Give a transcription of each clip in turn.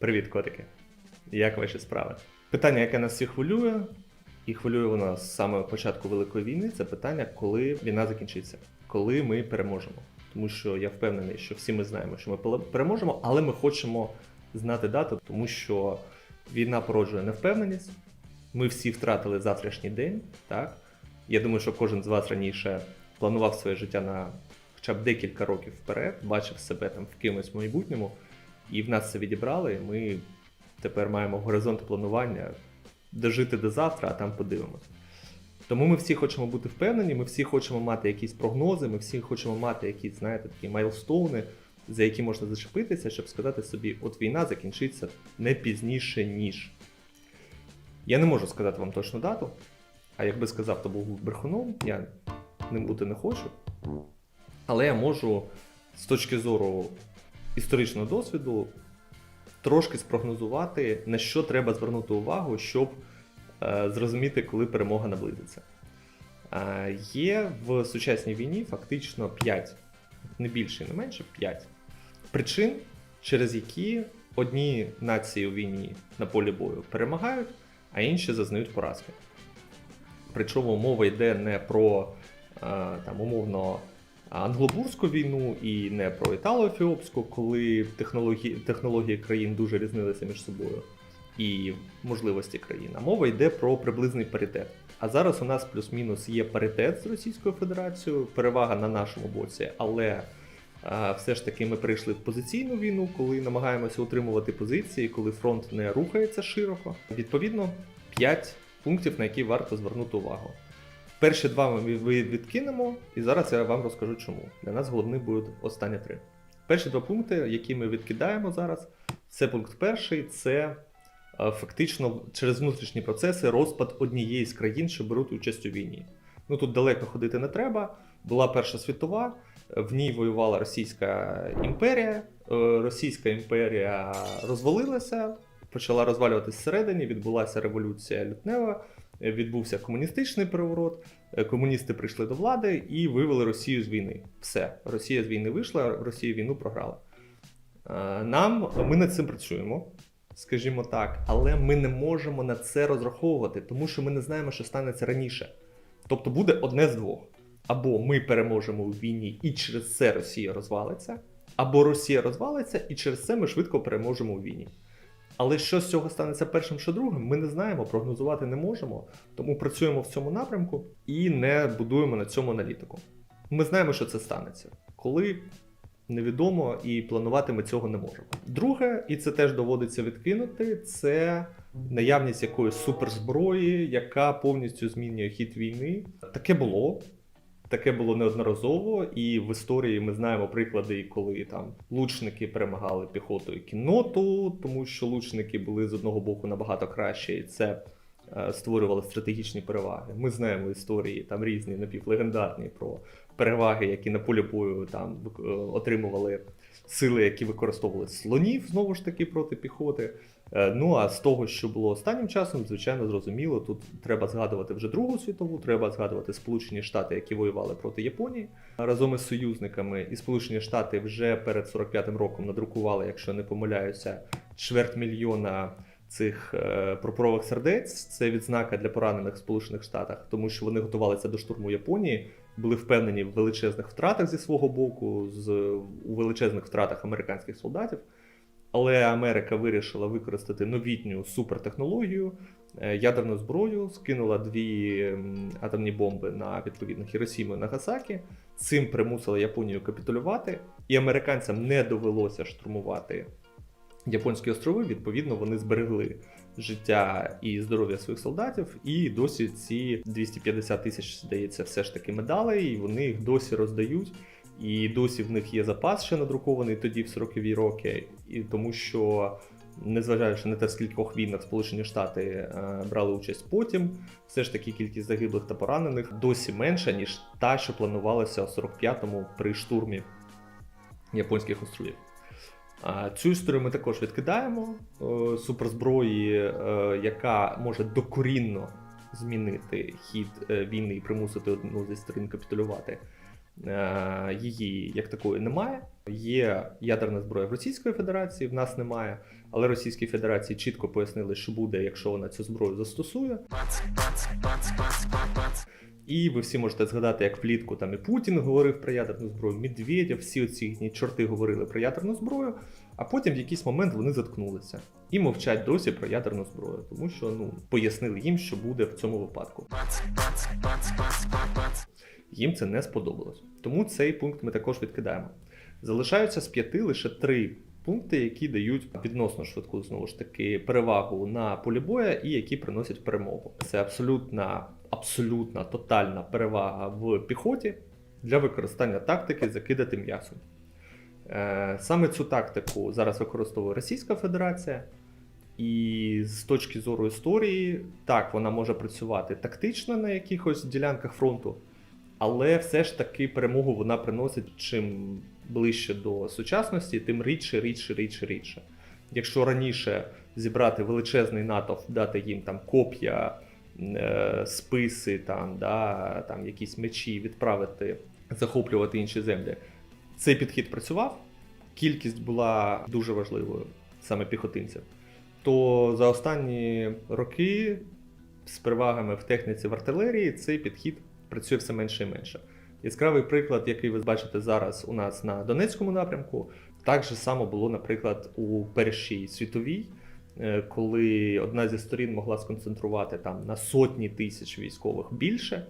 Привіт, котики. Як ваші справи? Питання, яке нас всіх хвилює, і хвилює воно з самого початку Великої війни, це питання, коли війна закінчиться, коли ми переможемо. Тому що я впевнений, що всі ми знаємо, що ми переможемо, але ми хочемо знати дату, тому що війна породжує невпевненість. Ми всі втратили завтрашній день. Так? Я думаю, що кожен з вас раніше планував своє життя на хоча б декілька років вперед, бачив себе там в кимось майбутньому, і в нас це відібрали. Ми тепер маємо горизонт планування дожити до завтра, а там подивимось. Тому ми всі хочемо бути впевнені, ми всі хочемо мати якісь прогнози, ми всі хочемо мати якісь, знаєте, такі майлстоуни, за які можна зачепитися, щоб сказати собі, от війна закінчиться не пізніше, ніж. Я не можу сказати вам точну дату, а якби сказав, то був брехуном, я ним бути не хочу. Але я можу з точки зору історичного досвіду трошки спрогнозувати, на що треба звернути увагу, щоб е, зрозуміти, коли перемога наблизиться. Е, є в сучасній війні фактично 5, не більше, і не менше 5 причин, через які одні нації у війні на полі бою перемагають, а інші зазнають поразки. Причому мова йде не про е, там, умовно англобурську війну і не про італо-ефіопську, коли технології, технології країн дуже різнилися між собою і можливості країн. А мова йде про приблизний паритет. А зараз у нас плюс-мінус є паритет з Російською Федерацією, перевага на нашому боці, але все ж таки ми прийшли в позиційну війну, коли намагаємося утримувати позиції, коли фронт не рухається широко. Відповідно, 5 пунктів, на які варто звернути увагу. Перші два ми відкинемо, і зараз я вам розкажу чому. Для нас головні будуть останні три. Перші два пункти, які ми відкидаємо зараз, це пункт перший це е, фактично через внутрішні процеси розпад однієї з країн, що беруть участь у війні. Ну тут далеко ходити не треба. Була Перша світова, в ній воювала Російська імперія. Е, Російська імперія розвалилася, почала розвалюватися всередині, відбулася революція лютнева, відбувся комуністичний переворот. Е, Комуністи прийшли до влади і вивели Росію з війни. Все, Росія з війни вийшла, Росія війну програла. Е, Нам ми над цим працюємо, скажімо так, але ми не можемо на це розраховувати, тому що ми не знаємо, що станеться раніше. Тобто буде одне з двох: або ми переможемо у війні, і через це Росія розвалиться, або Росія розвалиться, і через це ми швидко переможемо у війні. Але що з цього станеться першим чи другим, ми не знаємо, прогнозувати не можемо, тому працюємо в цьому напрямку і не будуємо на цьому аналітику. Ми знаємо, що це станеться. Коли невідомо і планувати ми цього не можемо. Друге, і це теж доводиться відкинути, це наявність якоїсь суперзброї, яка повністю змінює хід війни. Таке було. Таке було неодноразово, і в історії ми знаємо приклади, коли там лучники перемагали піхоту і кінноту, тому що лучники були з одного боку набагато краще, і це е, створювало стратегічні переваги. Ми знаємо історії там різні напівлегендарні про переваги, які на полі бою там е, отримували сили, які використовували слонів знову ж таки проти піхоти. Е, Ну а з того, що було останнім часом, звичайно, зрозуміло, тут треба згадувати вже Другу світову, треба згадувати Сполучені Штати, які воювали проти Японії разом із союзниками. І Сполучені Штати вже перед 45-м роком надрукували, якщо не помиляюся, чверть мільйона цих е, прапорових сердець. Це відзнака для поранених в Сполучених Штатах, тому що вони готувалися до штурму Японії, були впевнені в величезних втратах зі свого боку, з у величезних втратах американських солдатів. Але Америка вирішила використати новітню супертехнологію, е, ядерну зброю, скинула дві атомні бомби на відповідно Хіросіму і Нагасакі. Цим примусила Японію капітулювати, і американцям не довелося штурмувати японські острови. Відповідно, вони зберегли життя і здоров'я своїх солдатів, і досі ці 250 тисяч, здається, все ж таки медалей, і вони їх досі роздають. І досі в них є запас ще надрукований тоді в 40-ві роки, і тому що, незважаючи на те, скількох війнах Сполучені Штати е, брали участь потім, все ж таки кількість загиблих та поранених досі менша, ніж та, що планувалася у 45-му при штурмі японських островів. Цю історію ми також відкидаємо е, суперзброї, е, яка може докорінно змінити хід е, війни і примусити одну зі сторін капітулювати. Її як такої немає. Є ядерна зброя в Російської Федерації, в нас немає. Але Російській Федерації чітко пояснили, що буде, якщо вона цю зброю застосує. І ви всі можете згадати, як влітку там і Путін говорив про ядерну зброю, Медведєв, всі їхні чорти говорили про ядерну зброю, а потім в якийсь момент вони заткнулися і мовчать досі про ядерну зброю, тому що ну пояснили їм, що буде в цьому випадку. Їм це не сподобалось. Тому цей пункт ми також відкидаємо. Залишаються з п'яти лише три пункти, які дають відносно швидку знову ж таки перевагу на полі боя і які приносять перемогу. Це абсолютна, абсолютна тотальна перевага в піхоті для використання тактики закидати м'ясом. Е, Саме цю тактику зараз використовує Російська Федерація. І з точки зору історії, так, вона може працювати тактично на якихось ділянках фронту, але все ж таки перемогу вона приносить чим ближче до сучасності, тим рідше, рідше, рідше, рідше. Якщо раніше зібрати величезний натовп, дати їм там коп'я, е, списи, там, да, там якісь мечі, відправити, захоплювати інші землі, цей підхід працював. Кількість була дуже важливою, саме піхотинців. То за останні роки з перевагами в техніці в артилерії цей підхід працює все менше і менше. Яскравий приклад, який ви бачите зараз у нас на Донецькому напрямку, так же само було, наприклад, у Першій світовій, е, коли одна зі сторін могла сконцентрувати там на сотні тисяч військових більше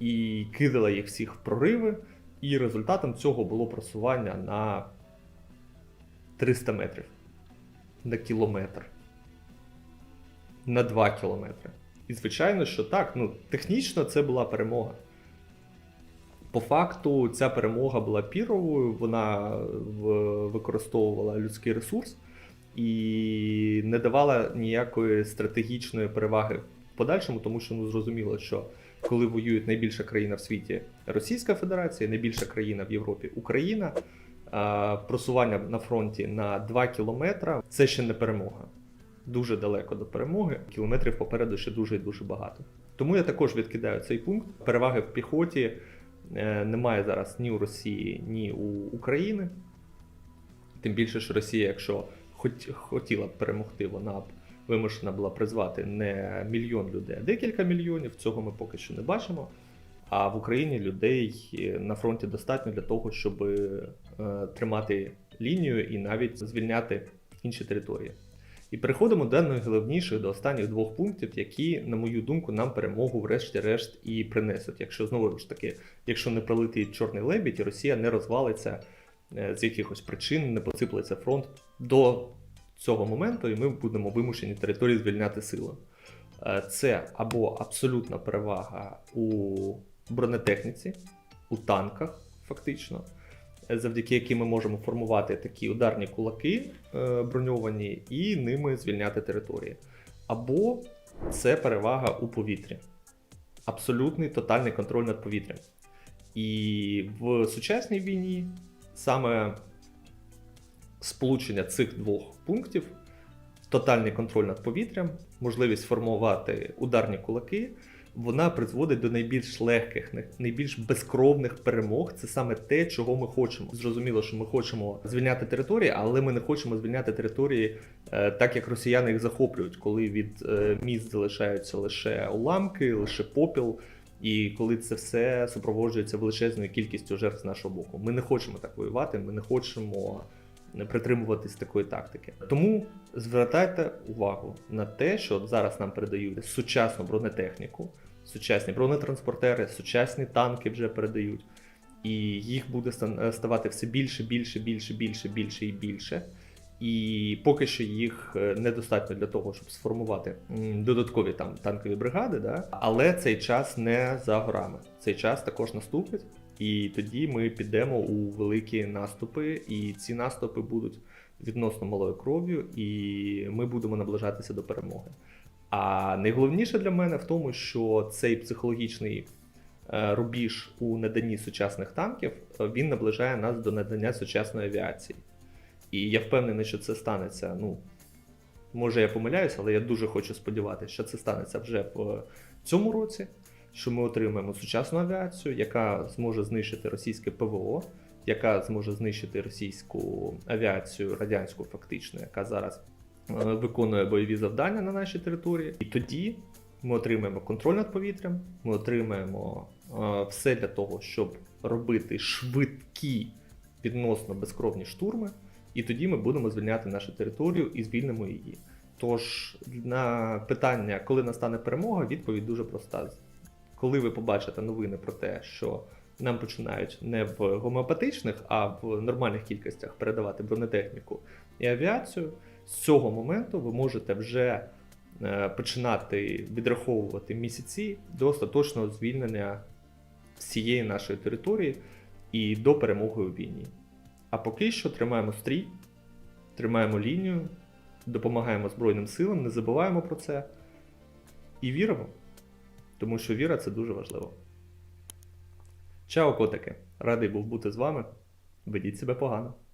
і кидала їх всіх в прориви. І результатом цього було просування на 300 метрів, на кілометр, на 2 кілометри. І звичайно, що так, ну технічно це була перемога. По факту, ця перемога була піровою, вона в- використовувала людський ресурс і не давала ніякої стратегічної переваги в подальшому, тому що ну зрозуміло, що коли воюють найбільша країна в світі Російська Федерація, найбільша країна в Європі Україна, просування на фронті на 2 кілометра це ще не перемога. Дуже далеко до перемоги. Кілометрів попереду ще дуже і дуже багато. Тому я також відкидаю цей пункт. Переваги в піхоті е, немає зараз ні у Росії, ні у України. Тим більше, що Росія, якщо хотіла б перемогти, вона б вимушена була призвати не мільйон людей, а декілька мільйонів. Цього ми поки що не бачимо. А в Україні людей е, на фронті достатньо для того, щоб е, тримати лінію і навіть звільняти інші території. І переходимо до найголовніших, до останніх двох пунктів, які, на мою думку, нам перемогу, врешті-решт, і принесуть. Якщо знову ж таки, якщо не пролитий чорний лебідь, Росія не розвалиться е, з якихось причин, не посиплеться фронт до цього моменту, і ми будемо вимушені території звільняти силою. Е, Це або абсолютна перевага у бронетехніці, у танках, фактично, завдяки яким ми можемо формувати такі ударні кулаки е, броньовані і ними звільняти території. Або це перевага у повітрі. Абсолютний тотальний контроль над повітрям. І в сучасній війні саме сполучення цих двох пунктів тотальний контроль над повітрям, можливість формувати ударні кулаки, вона призводить до найбільш легких, най- найбільш безкровних перемог. Це саме те, чого ми хочемо. Зрозуміло, що ми хочемо звільняти території, але ми не хочемо звільняти території е, так, як росіяни їх захоплюють, коли від е, міст залишаються лише уламки, лише попіл. І коли це все супроводжується величезною кількістю жертв з нашого боку, ми не хочемо так воювати, ми не хочемо притримуватись такої тактики. Тому звертайте увагу на те, що зараз нам передають сучасну бронетехніку, сучасні бронетранспортери, сучасні танки вже передають, і їх буде стан- ставати все більше, більше, більше, більше, більше і більше. І поки що їх е, недостатньо для того, щоб сформувати додаткові там танкові бригади, да? але цей час не за горами. Цей час також наступить, і тоді ми підемо у великі наступи, і ці наступи будуть відносно малою кров'ю, і ми будемо наближатися до перемоги. А найголовніше для мене в тому, що цей психологічний е, рубіж у наданні сучасних танків е, він наближає нас до надання сучасної авіації. І я впевнений, що це станеться. Ну, може, я помиляюся, але я дуже хочу сподіватися, що це станеться вже в цьому році. Що ми отримаємо сучасну авіацію, яка зможе знищити російське ПВО, яка зможе знищити російську авіацію, радянську фактично, яка зараз е, виконує бойові завдання на нашій території. І тоді ми отримаємо контроль над повітрям, ми отримаємо е, все для того, щоб робити швидкі відносно безкровні штурми, і тоді ми будемо звільняти нашу територію і звільнимо її. Тож на питання, коли настане перемога, відповідь дуже проста. Коли ви побачите новини про те, що нам починають не в гомеопатичних, а в нормальних кількостях передавати бронетехніку і авіацію, з цього моменту ви можете вже е, починати відраховувати місяці до остаточного звільнення всієї нашої території і до перемоги у війні. А поки що тримаємо стрій, тримаємо лінію, допомагаємо Збройним силам, не забуваємо про це і віримо. Тому що віра це дуже важливо. Чао, котики! Радий був бути з вами. Ведіть себе погано.